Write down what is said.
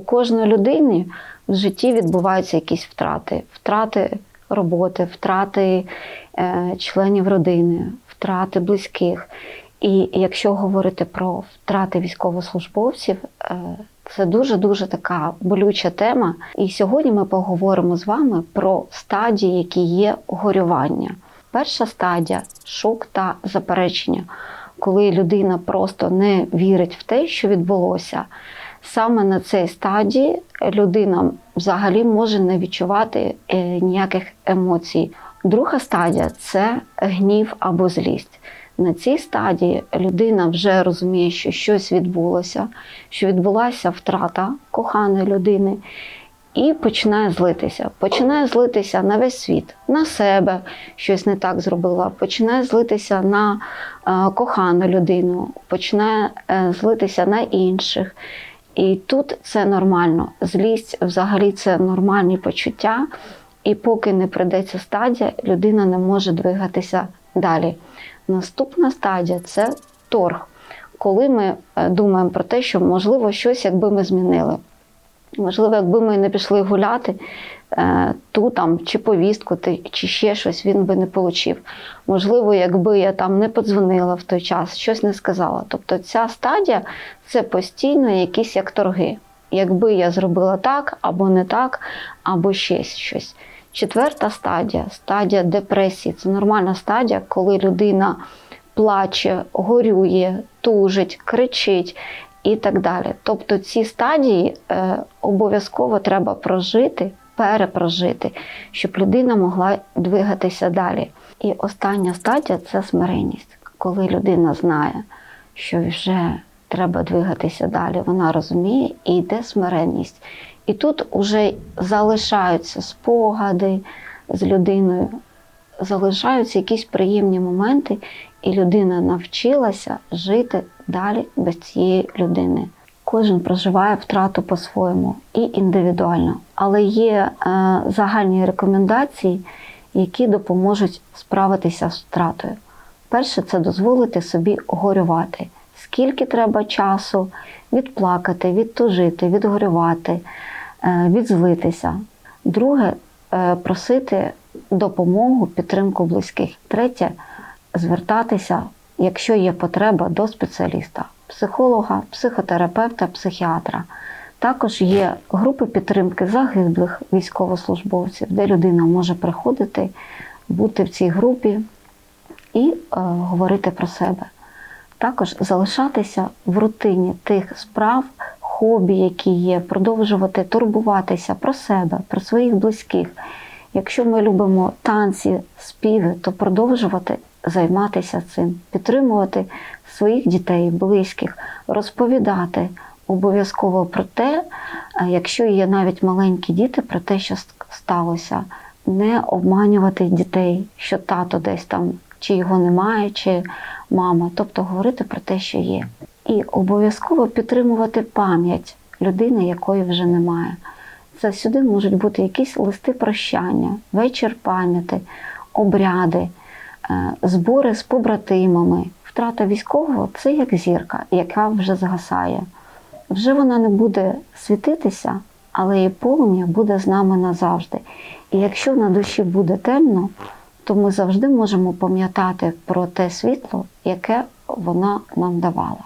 кожної людини в житті відбуваються якісь втрати, втрати роботи, втрати е, членів родини, втрати близьких. І якщо говорити про втрати військовослужбовців, е, це дуже дуже така болюча тема. І сьогодні ми поговоримо з вами про стадії, які є горювання. Перша стадія шок та заперечення, коли людина просто не вірить в те, що відбулося. Саме на цій стадії людина взагалі може не відчувати е, ніяких емоцій. Друга стадія це гнів або злість. На цій стадії людина вже розуміє, що щось відбулося, що відбулася втрата коханої людини, і починає злитися. Починає злитися на весь світ, на себе щось не так зробила, починає злитися на е, кохану людину, починає е, злитися на інших. І тут це нормально. Злість взагалі це нормальні почуття. І поки не прийде ця стадія, людина не може двигатися далі. Наступна стадія це торг, коли ми е, думаємо про те, що можливо щось, якби ми змінили. Можливо, якби ми не пішли гуляти, е, ту там чи повістку, чи ще щось він би не отримав. Можливо, якби я там не подзвонила в той час, щось не сказала. Тобто ця стадія це постійно якісь як торги. Якби я зробила так, або не так, або ще щось. Четверта стадія стадія депресії. Це нормальна стадія, коли людина плаче, горює, тужить, кричить і так далі. Тобто ці стадії е, обов'язково треба прожити, перепрожити, щоб людина могла двигатися далі. І остання стадія це смиренність, коли людина знає, що вже треба двигатися далі. Вона розуміє і йде смиренність. І тут вже залишаються спогади з людиною, залишаються якісь приємні моменти, і людина навчилася жити далі без цієї людини. Кожен проживає втрату по-своєму і індивідуально, але є е, загальні рекомендації, які допоможуть справитися з втратою. Перше це дозволити собі горювати. Скільки треба часу відплакати, відтужити, відгорювати, е, відзлитися. Друге е, просити допомогу, підтримку близьких. Третє звертатися, якщо є потреба, до спеціаліста, психолога, психотерапевта, психіатра. Також є групи підтримки загиблих військовослужбовців, де людина може приходити, бути в цій групі і е, говорити про себе. Також залишатися в рутині тих справ, хобі, які є, продовжувати турбуватися про себе, про своїх близьких. Якщо ми любимо танці, співи, то продовжувати займатися цим, підтримувати своїх дітей, близьких, розповідати обов'язково про те, якщо є навіть маленькі діти, про те, що сталося, не обманювати дітей, що тато десь там чи його немає, чи мама, тобто говорити про те, що є. І обов'язково підтримувати пам'ять людини, якої вже немає. Це сюди можуть бути якісь листи прощання, вечір пам'яті, обряди, е, збори з побратимами. Втрата військового це як зірка, яка вже згасає. Вже вона не буде світитися, але її полум'я буде з нами назавжди. І якщо на душі буде темно, то ми завжди можемо пам'ятати про те світло, яке вона нам давала.